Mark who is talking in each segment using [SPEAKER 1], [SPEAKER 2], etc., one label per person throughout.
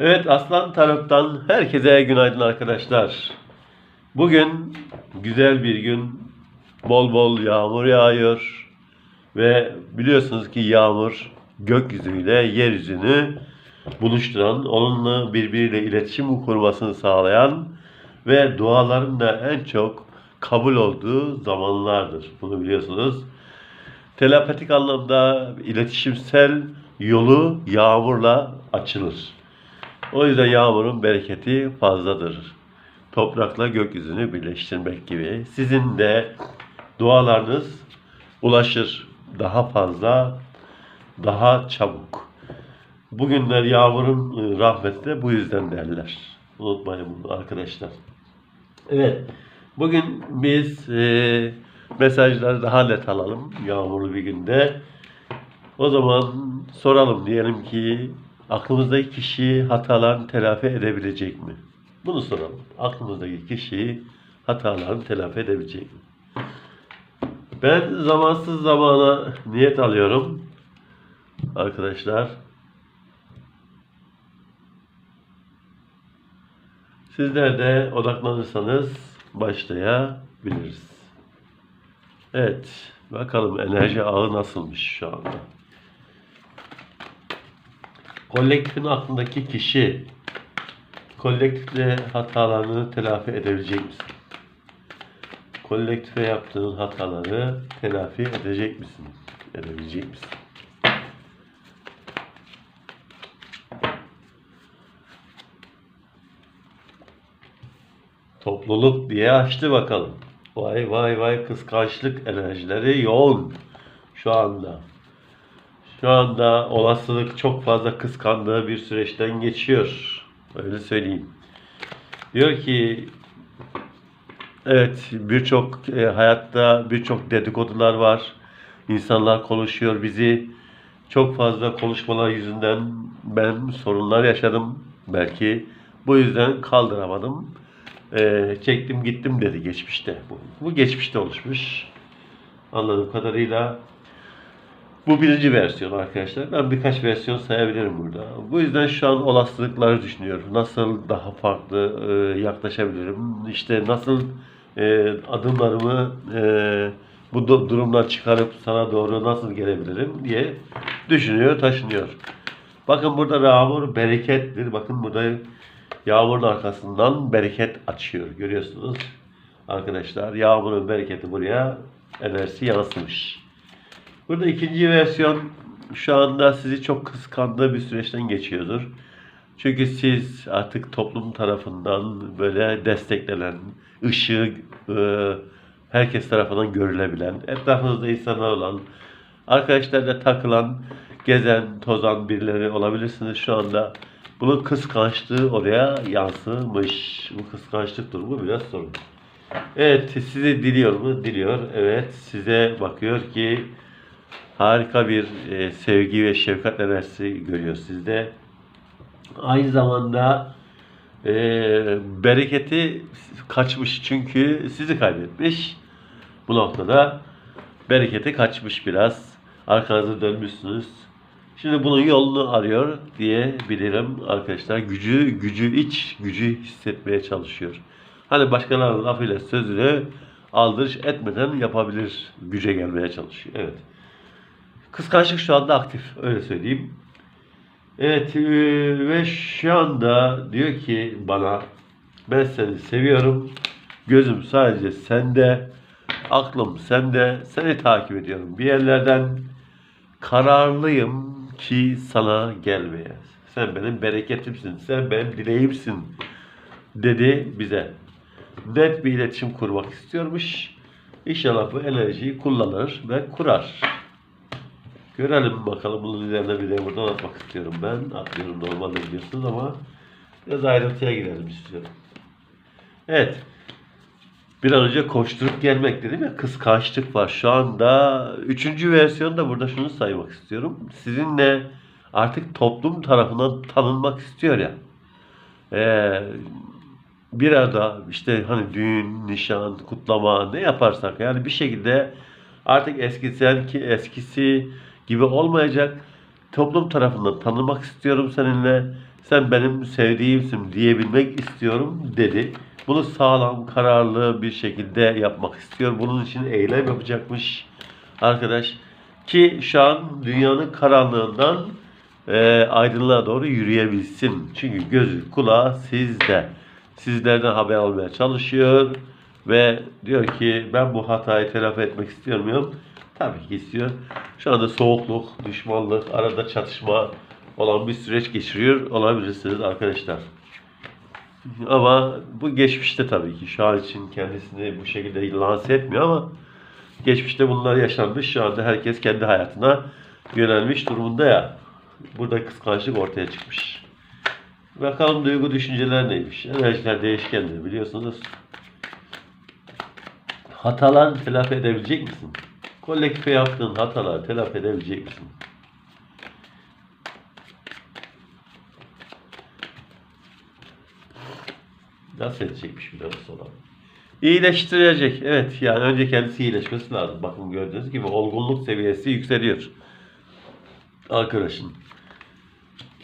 [SPEAKER 1] Evet Aslan Tarot'tan herkese günaydın arkadaşlar. Bugün güzel bir gün. Bol bol yağmur yağıyor. Ve biliyorsunuz ki yağmur gökyüzüyle yeryüzünü buluşturan, onunla birbiriyle iletişim kurmasını sağlayan ve duaların da en çok kabul olduğu zamanlardır. Bunu biliyorsunuz. Telepatik anlamda iletişimsel yolu yağmurla açılır. O yüzden yağmurun bereketi fazladır. Toprakla gökyüzünü birleştirmek gibi. Sizin de dualarınız ulaşır daha fazla, daha çabuk. Bugünler yağmurun e, rahmeti de bu yüzden derler. Unutmayın bunu arkadaşlar. Evet. Bugün biz e, mesajları daha net alalım yağmurlu bir günde. O zaman soralım diyelim ki aklımızdaki kişi hatalarını telafi edebilecek mi? Bunu soralım. Aklımızdaki kişi hatalarını telafi edebilecek mi? Ben zamansız zamana niyet alıyorum. Arkadaşlar. Sizler de odaklanırsanız başlayabiliriz. Evet. Bakalım enerji ağı nasılmış şu anda. Kolektifin aklındaki kişi kolektifle hatalarını telafi edebilecek misin? Kolektife yaptığın hataları telafi edecek misin? Edebilecek misin? Topluluk diye açtı bakalım. Vay vay vay kıskançlık enerjileri yoğun şu anda. Şu anda olasılık çok fazla kıskandığı bir süreçten geçiyor. Öyle söyleyeyim. Diyor ki evet birçok e, hayatta birçok dedikodular var. İnsanlar konuşuyor bizi. Çok fazla konuşmalar yüzünden ben sorunlar yaşadım. Belki bu yüzden kaldıramadım. E, çektim gittim dedi geçmişte. Bu, bu geçmişte oluşmuş. Anladığım kadarıyla bu birinci versiyon arkadaşlar. Ben birkaç versiyon sayabilirim burada. Bu yüzden şu an olasılıkları düşünüyorum. Nasıl daha farklı e, yaklaşabilirim? İşte nasıl e, adımlarımı e, bu durumdan çıkarıp sana doğru nasıl gelebilirim diye düşünüyor, taşınıyor. Bakın burada yağmur berekettir. Bakın burada yağmurun arkasından bereket açıyor. Görüyorsunuz arkadaşlar. Yağmurun bereketi buraya enerjisi yansımış. Burada ikinci versiyon şu anda sizi çok kıskandığı bir süreçten geçiyordur. Çünkü siz artık toplum tarafından böyle desteklenen, ışığı e, herkes tarafından görülebilen, etrafınızda insanlar olan, arkadaşlarla takılan, gezen, tozan birileri olabilirsiniz şu anda. Bunun kıskançlığı oraya yansımış. Bu kıskançlık durumu biraz sorun. Evet, sizi diliyor mu? Diliyor. Evet, size bakıyor ki harika bir e, sevgi ve şefkat enerjisi görüyor sizde. Aynı zamanda e, bereketi kaçmış çünkü sizi kaybetmiş. Bu noktada bereketi kaçmış biraz. Arkanızı dönmüşsünüz. Şimdi bunun yolunu arıyor diyebilirim arkadaşlar. Gücü, gücü iç, gücü hissetmeye çalışıyor. Hani başkalarının lafıyla sözünü aldırış etmeden yapabilir güce gelmeye çalışıyor. Evet. Kıskançlık şu anda aktif. Öyle söyleyeyim. Evet e, ve şu anda diyor ki bana ben seni seviyorum. Gözüm sadece sende. Aklım sende. Seni takip ediyorum. Bir yerlerden kararlıyım ki sana gelmeye. Sen benim bereketimsin. Sen benim dileğimsin dedi bize. Net bir iletişim kurmak istiyormuş. İnşallah bu enerjiyi kullanır ve kurar. Görelim bakalım bunun üzerine bir de buradan atmak istiyorum ben. Atlıyorum normalde biliyorsunuz ama biraz ayrıntıya girelim istiyorum. Evet. Bir an önce koşturup gelmek dedim ya kıskançlık var. Şu anda üçüncü versiyonda burada şunu saymak istiyorum. Sizinle artık toplum tarafından tanınmak istiyor ya. Ee, bir arada işte hani düğün, nişan, kutlama ne yaparsak yani bir şekilde artık eskisi ki eskisi gibi olmayacak. Toplum tarafından tanınmak istiyorum seninle. Sen benim sevdiğimsin diyebilmek istiyorum dedi. Bunu sağlam, kararlı bir şekilde yapmak istiyor. Bunun için eylem yapacakmış arkadaş. Ki şu an dünyanın karanlığından e, aydınlığa doğru yürüyebilsin. Çünkü gözü, kulağı sizde. Sizlerden haber almaya çalışıyor ve diyor ki ben bu hatayı telafi etmek istiyor muyum? Tabii ki istiyor. Şu anda soğukluk, düşmanlık, arada çatışma olan bir süreç geçiriyor olabilirsiniz arkadaşlar. Ama bu geçmişte tabii ki. Şu an için kendisini bu şekilde lanse etmiyor ama geçmişte bunlar yaşanmış. Şu anda herkes kendi hayatına yönelmiş durumunda ya. Burada kıskançlık ortaya çıkmış. Bakalım duygu düşünceler neymiş. Enerjiler değişkendir biliyorsunuz. Hatalar telafi edebilecek misin? Kolektife yaptığın hataları telafi edebilecek misin? Nasıl edecekmiş biraz sonra. İyileştirecek. Evet yani önce kendisi iyileşmesi lazım. Bakın gördüğünüz gibi olgunluk seviyesi yükseliyor. Arkadaşın.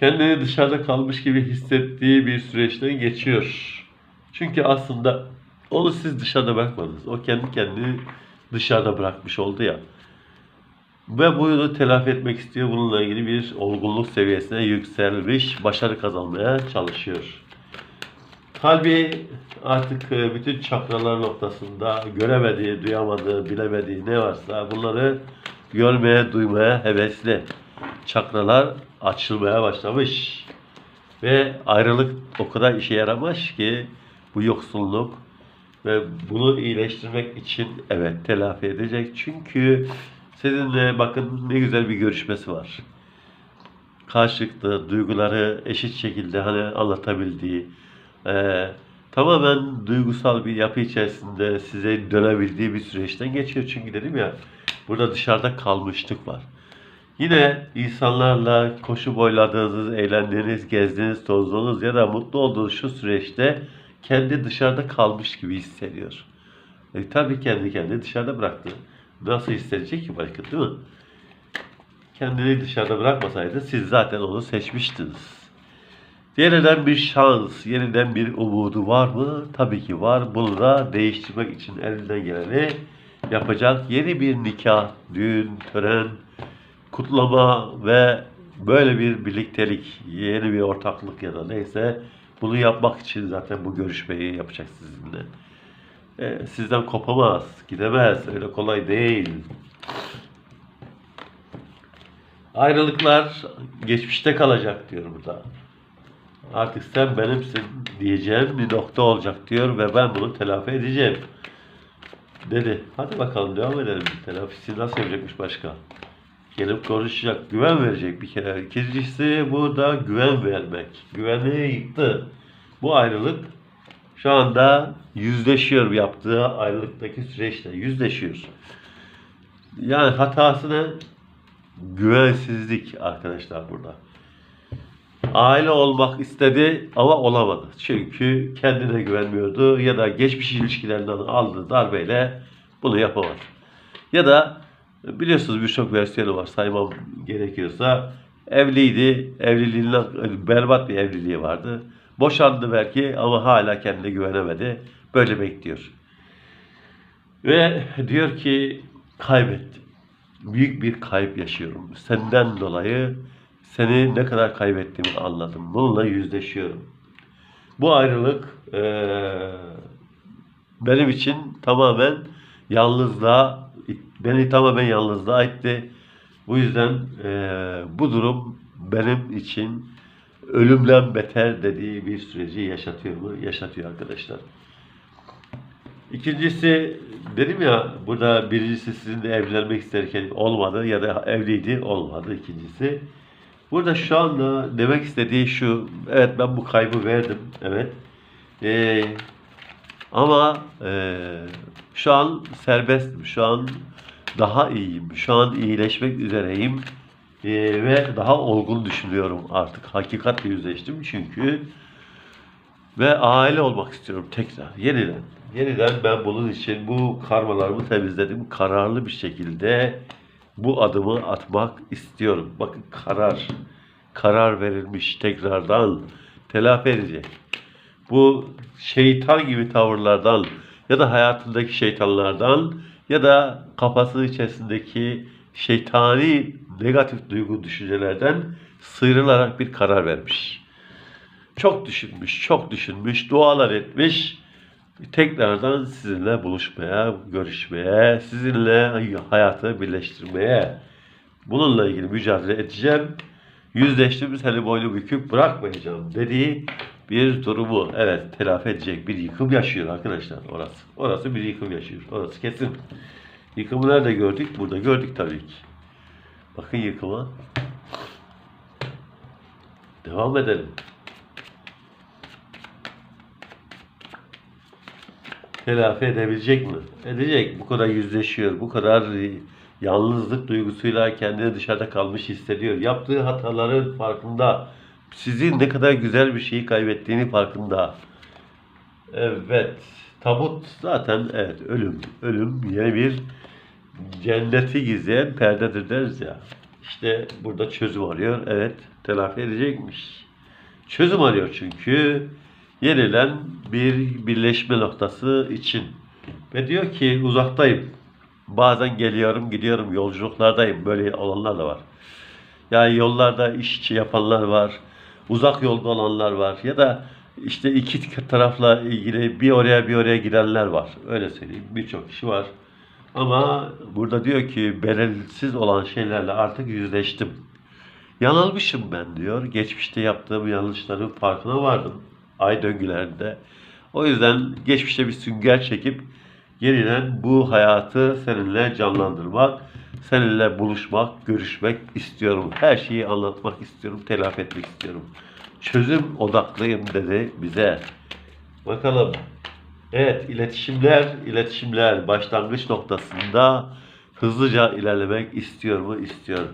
[SPEAKER 1] Kendini dışarıda kalmış gibi hissettiği bir süreçten geçiyor. Çünkü aslında onu siz dışarıda bırakmadınız. O kendi kendini dışarıda bırakmış oldu ya. Ve bunu telafi etmek istiyor. Bununla ilgili bir olgunluk seviyesine yükselmiş, başarı kazanmaya çalışıyor. Kalbi artık e, bütün çakralar noktasında göremediği, duyamadığı, bilemediği ne varsa bunları görmeye, duymaya hevesli. Çakralar açılmaya başlamış. Ve ayrılık o kadar işe yaramış ki bu yoksulluk ve bunu iyileştirmek için evet telafi edecek. Çünkü sizinle bakın ne güzel bir görüşmesi var. Karşılıklı duyguları eşit şekilde hani anlatabildiği, ee, tamamen duygusal bir yapı içerisinde size dönebildiği bir süreçten geçiyor. Çünkü dedim ya burada dışarıda kalmışlık var. Yine insanlarla koşu boyladığınız, eğlendiğiniz, gezdiğiniz, tozduğunuz ya da mutlu olduğunuz şu süreçte kendi dışarıda kalmış gibi hissediyor. E, tabii kendi kendini dışarıda bıraktı. Nasıl hissedecek ki başka değil mi? Kendini dışarıda bırakmasaydı siz zaten onu seçmiştiniz. Yeniden bir şans, yeniden bir umudu var mı? Tabii ki var. Bunu da değiştirmek için elinden geleni yapacak. Yeni bir nikah, düğün, tören, kutlama ve böyle bir birliktelik, yeni bir ortaklık ya da neyse bunu yapmak için zaten bu görüşmeyi yapacak sizinle. Ee, sizden kopamaz, gidemez. Öyle kolay değil. Ayrılıklar geçmişte kalacak diyor burada. Artık sen benimsin diyeceğim bir nokta olacak diyor ve ben bunu telafi edeceğim. Dedi. Hadi bakalım devam edelim. Telafisi nasıl yapacakmış başka? Gelip konuşacak, güven verecek bir kere. İkincisi bu da güven vermek. Güveni yıktı. Bu ayrılık şu anda yüzleşiyor yaptığı ayrılıktaki süreçte. Yüzleşiyor. Yani hatasını güvensizlik arkadaşlar burada. Aile olmak istedi ama olamadı. Çünkü kendine güvenmiyordu ya da geçmiş ilişkilerinden aldığı darbeyle bunu yapamadı. Ya da biliyorsunuz birçok versiyonu var saymam gerekiyorsa evliydi, evliliğinden berbat bir evliliği vardı. Boşandı belki ama hala kendine güvenemedi. Böyle bekliyor. Ve diyor ki kaybettim. Büyük bir kayıp yaşıyorum. Senden dolayı seni ne kadar kaybettiğimi anladım. Bununla yüzleşiyorum. Bu ayrılık eee, benim için tamamen yalnızlığa, beni tamamen yalnızlığa itti. Bu yüzden eee, bu durum benim için ölümden beter dediği bir süreci yaşatıyor mu? Yaşatıyor arkadaşlar. İkincisi dedim ya burada birincisi sizinle evlenmek isterken olmadı ya da evliydi olmadı ikincisi. Burada şu anda demek istediği şu evet ben bu kaybı verdim evet Ee, ama ee, şu an serbestim şu an daha iyiyim şu an iyileşmek üzereyim Ee, ve daha olgun düşünüyorum artık hakikatle yüzleştim çünkü ve aile olmak istiyorum tekrar, yeniden. Yeniden ben bunun için bu karmalarımı temizledim. Kararlı bir şekilde bu adımı atmak istiyorum. Bakın karar. karar verilmiş tekrardan telafi edecek. Bu şeytan gibi tavırlardan ya da hayatındaki şeytanlardan ya da kafasının içerisindeki şeytani negatif duygu düşüncelerden sıyrılarak bir karar vermiş. Çok düşünmüş, çok düşünmüş, dualar etmiş. Tekrardan sizinle buluşmaya, görüşmeye, sizinle hayatı birleştirmeye, bununla ilgili mücadele edeceğim. Yüzleştim, seni boynu büküp bırakmayacağım dediği bir durumu evet telafi edecek bir yıkım yaşıyor arkadaşlar orası. Orası bir yıkım yaşıyor. Orası kesin. Yıkımı nerede gördük? Burada gördük tabii ki. Bakın yıkıma. Devam edelim. Telafi edebilecek mi? Edecek. Bu kadar yüzleşiyor. Bu kadar yalnızlık duygusuyla kendini dışarıda kalmış hissediyor. Yaptığı hataların farkında. Sizin ne kadar güzel bir şeyi kaybettiğini farkında. Evet. Tabut zaten evet ölüm. Ölüm yeni bir cenneti gizleyen perdedir deriz ya. İşte burada çözüm arıyor. Evet telafi edecekmiş. Çözüm arıyor çünkü yenilen bir birleşme noktası için. Ve diyor ki uzaktayım. Bazen geliyorum gidiyorum yolculuklardayım. Böyle olanlar da var. Yani yollarda iş yapanlar var. Uzak yolda olanlar var. Ya da işte iki tarafla ilgili bir oraya bir oraya gidenler var. Öyle söyleyeyim. Birçok kişi var. Ama burada diyor ki belirsiz olan şeylerle artık yüzleştim. Yanılmışım ben diyor. Geçmişte yaptığım yanlışların farkına vardım. Ay döngülerinde. O yüzden geçmişte bir sünger çekip yeniden bu hayatı seninle canlandırmak, seninle buluşmak, görüşmek istiyorum. Her şeyi anlatmak istiyorum, telafi etmek istiyorum. Çözüm odaklıyım dedi bize. Bakalım. Evet, iletişimler, iletişimler başlangıç noktasında hızlıca ilerlemek istiyor mu? İstiyor.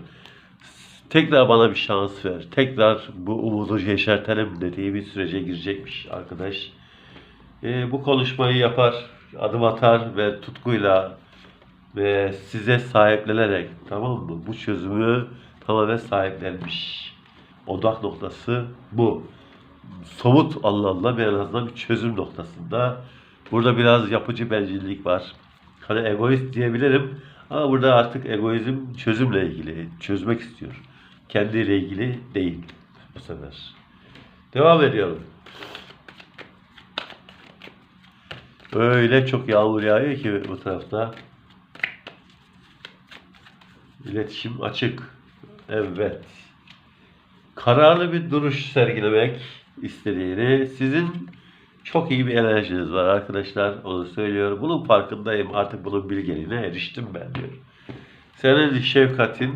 [SPEAKER 1] Tekrar bana bir şans ver. Tekrar bu umudu yeşertelim dediği bir sürece girecekmiş arkadaş. Ee, bu konuşmayı yapar, adım atar ve tutkuyla ve size sahiplenerek tamam mı? Bu çözümü tamamen sahiplenmiş. Odak noktası bu. Somut anlamda bir en azından bir çözüm noktasında. Burada biraz yapıcı bencillik var. Hani egoist diyebilirim ama burada artık egoizm çözümle ilgili. Çözmek istiyor. Kendiyle ilgili değil bu sefer. Devam ediyorum. Öyle çok yağmur yağıyor ki bu tarafta. İletişim açık. Evet. Kararlı bir duruş sergilemek istediğini sizin çok iyi bir enerjiniz var arkadaşlar. Onu söylüyorum. Bunun farkındayım. Artık bunun bilgeliğine eriştim ben diyor. Senin şefkatin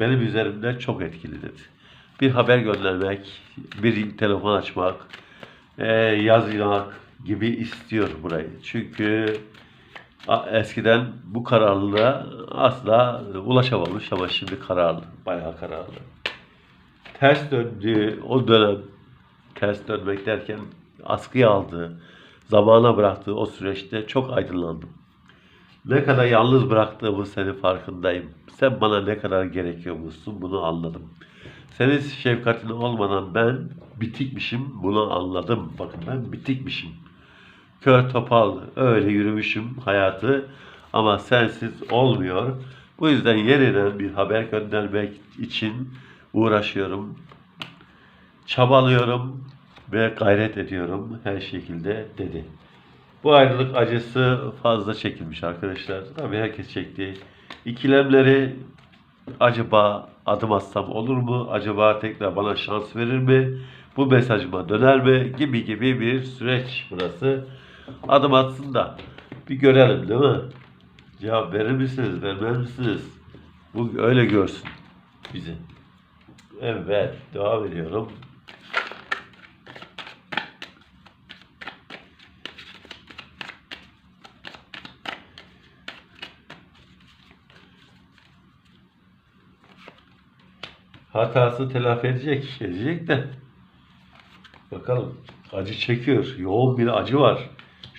[SPEAKER 1] benim üzerimde çok etkili dedi. Bir haber göndermek, bir telefon açmak, e, yazmak gibi istiyor burayı. Çünkü eskiden bu kararlılığa asla ulaşamamış ama şimdi kararlı, bayağı kararlı. Ters döndüğü o dönem, ters dönmek derken askıya aldığı, zamana bıraktığı o süreçte çok aydınlandım. Ne kadar yalnız bıraktığımı senin farkındayım. Sen bana ne kadar gerekiyormuşsun bunu anladım. Senin şefkatin olmadan ben bitikmişim bunu anladım. Bakın ben bitikmişim. Kör topal öyle yürümüşüm hayatı ama sensiz olmuyor. Bu yüzden yeniden bir haber göndermek için uğraşıyorum. Çabalıyorum ve gayret ediyorum her şekilde dedi. Bu ayrılık acısı fazla çekilmiş arkadaşlar. Tabii herkes çekti. İkilemleri acaba adım atsam olur mu? Acaba tekrar bana şans verir mi? Bu mesajıma döner mi? Gibi gibi bir süreç burası. Adım atsın da bir görelim değil mi? Cevap verir misiniz? Vermez misiniz? Bu öyle görsün bizi. Evet, devam ediyorum. Hatası telafi edecek, edecek de. Bakalım. Acı çekiyor. Yoğun bir acı var.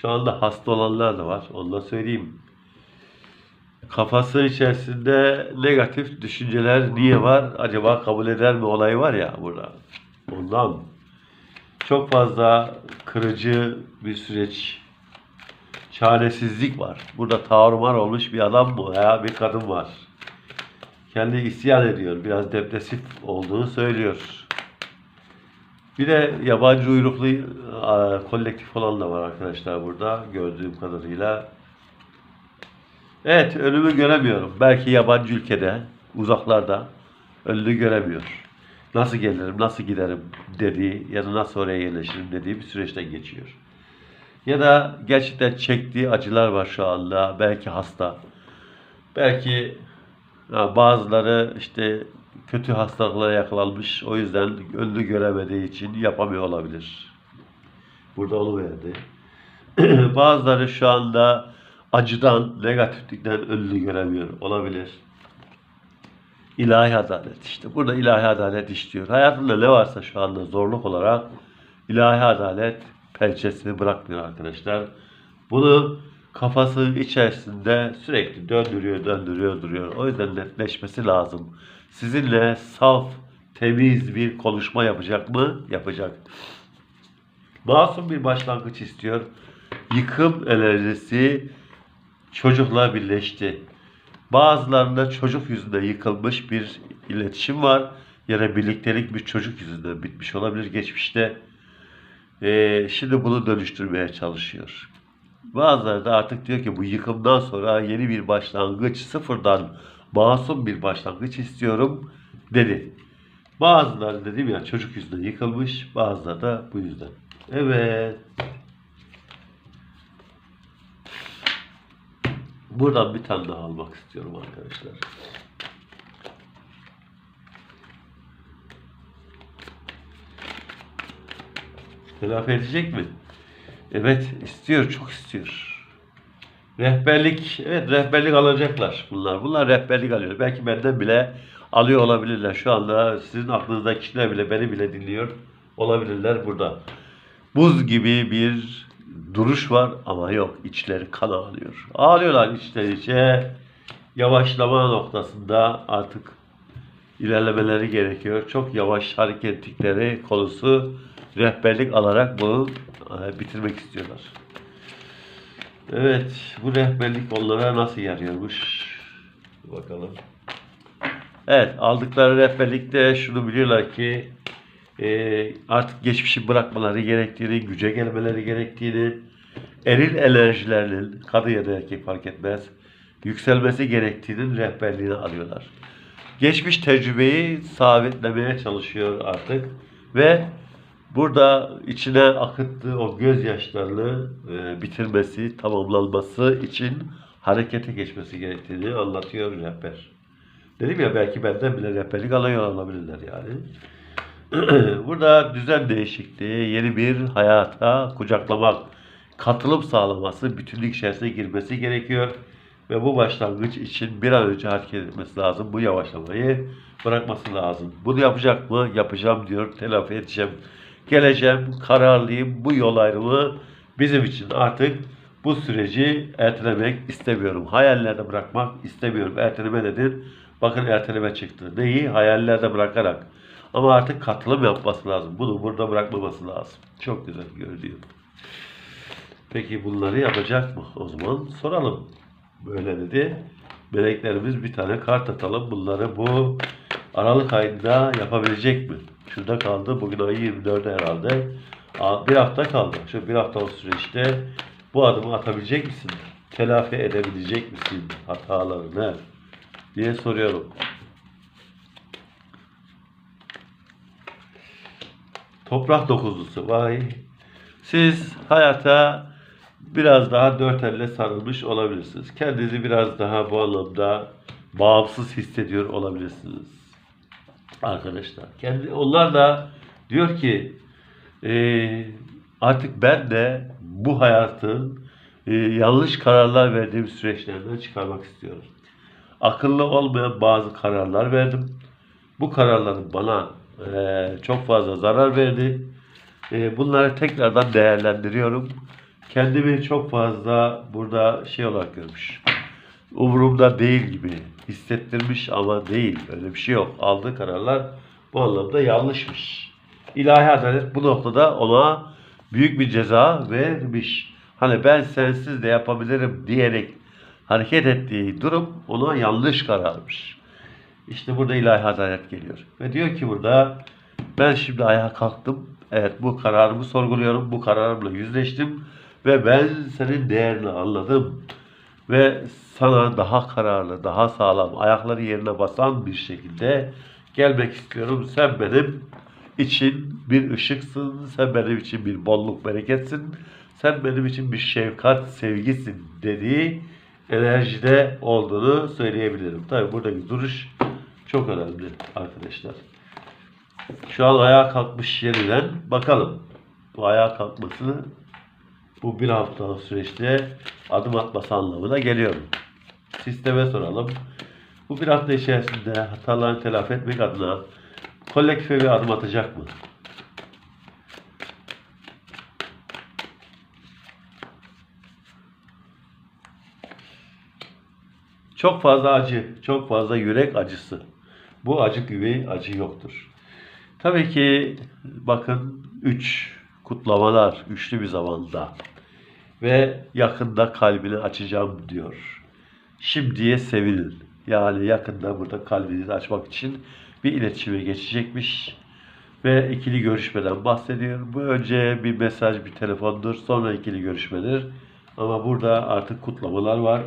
[SPEAKER 1] Şu anda hasta olanlar da var. Onu da söyleyeyim. kafası içerisinde negatif düşünceler niye var? Acaba kabul eder mi olayı var ya burada. Ondan çok fazla kırıcı bir süreç, çaresizlik var. Burada tarumar olmuş bir adam mı veya bir kadın var. Kendi isyan ediyor. Biraz depresif olduğunu söylüyor. Bir de yabancı uyruklu e, kolektif olan da var arkadaşlar burada gördüğüm kadarıyla. Evet önümü göremiyorum. Belki yabancı ülkede, uzaklarda önünü göremiyor. Nasıl gelirim, nasıl giderim dediği ya da nasıl oraya yerleşirim dediği bir süreçten geçiyor. Ya da gerçekten çektiği acılar var şu anda. Belki hasta. Belki bazıları işte kötü hastalıklara yakalanmış. O yüzden önünü göremediği için yapamıyor olabilir. Burada onu verdi. Bazıları şu anda acıdan, negatiflikten önünü göremiyor olabilir. İlahi adalet işte. Burada ilahi adalet işliyor. Hayatında ne varsa şu anda zorluk olarak ilahi adalet pençesini bırakmıyor arkadaşlar. Bunu kafası içerisinde sürekli döndürüyor, döndürüyor, duruyor. O yüzden netleşmesi lazım. Sizinle saf, temiz bir konuşma yapacak mı? Yapacak. Masum bir başlangıç istiyor. Yıkım enerjisi çocukla birleşti. Bazılarında çocuk yüzünden yıkılmış bir iletişim var. Ya da birliktelik bir çocuk yüzünden bitmiş olabilir geçmişte. Ee, şimdi bunu dönüştürmeye çalışıyor. Bazıları da artık diyor ki bu yıkımdan sonra yeni bir başlangıç, sıfırdan masum bir başlangıç istiyorum dedi. Bazıları dedim ya çocuk yüzünden yıkılmış, bazıları da bu yüzden. Evet. Buradan bir tane daha almak istiyorum arkadaşlar. Telafi edecek mi? Evet istiyor, çok istiyor. Rehberlik, evet rehberlik alacaklar bunlar. Bunlar rehberlik alıyor. Belki benden bile alıyor olabilirler. Şu anda sizin aklınızdaki kişiler bile beni bile dinliyor olabilirler burada. Buz gibi bir duruş var ama yok içleri kan ağlıyor. Ağlıyorlar içleri içe. Yavaşlama noktasında artık ilerlemeleri gerekiyor. Çok yavaş hareket ettikleri konusu rehberlik alarak bunu e, bitirmek istiyorlar. Evet, bu rehberlik onlara nasıl yarıyormuş? Bakalım. Evet, aldıkları rehberlikte şunu biliyorlar ki e, artık geçmişi bırakmaları gerektiğini, güce gelmeleri gerektiğini, eril enerjilerinin, kadın ya da erkek fark etmez, yükselmesi gerektiğinin rehberliğini alıyorlar. Geçmiş tecrübeyi sabitlemeye çalışıyor artık ve burada içine akıttığı o gözyaşlarını e, bitirmesi, tamamlanması için harekete geçmesi gerektiğini anlatıyor rehber. Dedim ya belki benden bile rehberlik alıyor olabilirler yani. Burada düzen değişikliği, yeni bir hayata kucaklamak, katılım sağlaması, bütünlük içerisine girmesi gerekiyor. Ve bu başlangıç için bir an önce hareket etmesi lazım. Bu yavaşlamayı bırakması lazım. Bunu yapacak mı? Yapacağım diyor. Telafi edeceğim. Geleceğim, kararlıyım. Bu yol ayrımı bizim için artık bu süreci ertelemek istemiyorum. Hayallerde bırakmak istemiyorum. Erteleme nedir? Bakın erteleme çıktı. Neyi? Hayallerde bırakarak. Ama artık katılım yapması lazım. Bunu burada bırakmaması lazım. Çok güzel görünüyor. Peki bunları yapacak mı? O zaman soralım. Böyle dedi. Meleklerimiz bir tane kart atalım. Bunları bu Aralık ayında yapabilecek mi? Şurada kaldı. Bugün ayı 24'e herhalde. Bir hafta kaldı. Şu bir haftalık süreçte bu adımı atabilecek misin? Telafi edebilecek misin hatalarını? diye soruyorum. Toprak dokuzlusu. Vay. Siz hayata biraz daha dört elle sarılmış olabilirsiniz. Kendinizi biraz daha bu anlamda bağımsız hissediyor olabilirsiniz. Arkadaşlar. Kendi, onlar da diyor ki "Ee, artık ben de bu hayatın e, yanlış kararlar verdiğim süreçlerden çıkarmak istiyorum. Akıllı olmayan bazı kararlar verdim. Bu kararların bana e, çok fazla zarar verdi. E, bunları tekrardan değerlendiriyorum. Kendimi çok fazla burada şey olarak görmüş. Umurumda değil gibi hissettirmiş ama değil. Öyle bir şey yok. Aldığı kararlar bu anlamda yanlışmış. İlahi adalet bu noktada ona büyük bir ceza vermiş. Hani ben sensiz de yapabilirim diyerek hareket ettiği durum ona yanlış kararmış. İşte burada ilahi adalet geliyor. Ve diyor ki burada ben şimdi ayağa kalktım. Evet bu kararımı sorguluyorum. Bu kararımla yüzleştim. Ve ben senin değerini anladım. Ve sana daha kararlı, daha sağlam, ayakları yerine basan bir şekilde gelmek istiyorum. Sen benim için bir ışıksın. Sen benim için bir bolluk, bereketsin. Sen benim için bir şefkat, sevgisin dediği enerjide olduğunu söyleyebilirim. Tabii buradaki duruş çok önemli arkadaşlar. Şu an ayağa kalkmış yeniden bakalım. Bu ayağa kalkması bu bir haftalık süreçte adım atması anlamına geliyor. Sisteme soralım. Bu bir hafta içerisinde hatalarını telafi etmek adına kolektife bir adım atacak mı? Çok fazla acı, çok fazla yürek acısı. Bu acı gibi acı yoktur. Tabii ki bakın 3 kutlamalar üçlü bir zamanda ve yakında kalbini açacağım diyor. Şimdiye sevinin. Yani yakında burada kalbinizi açmak için bir iletişime geçecekmiş ve ikili görüşmeden bahsediyor. Bu önce bir mesaj, bir telefondur, sonra ikili görüşmedir. Ama burada artık kutlamalar var.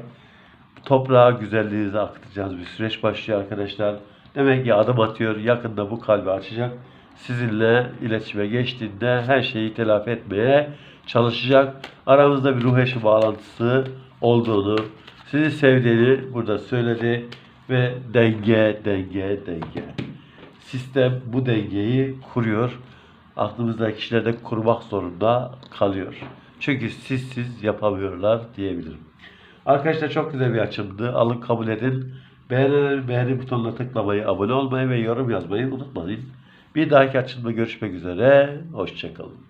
[SPEAKER 1] Toprağa güzelliğinizi akıtacağınız bir süreç başlıyor arkadaşlar. Demek ki adım atıyor. Yakında bu kalbi açacak. Sizinle iletişime geçtiğinde her şeyi telafi etmeye çalışacak. Aramızda bir ruh eşi bağlantısı olduğunu, sizi sevdiğini burada söyledi ve denge, denge, denge. Sistem bu dengeyi kuruyor. Aklımızdaki kişiler de kurmak zorunda kalıyor. Çünkü sizsiz yapamıyorlar diyebilirim. Arkadaşlar çok güzel bir açımdı. Alın kabul edin. Beğeni, beğeni butonuna tıklamayı, abone olmayı ve yorum yazmayı unutmayın. Bir dahaki açımda görüşmek üzere. Hoşçakalın.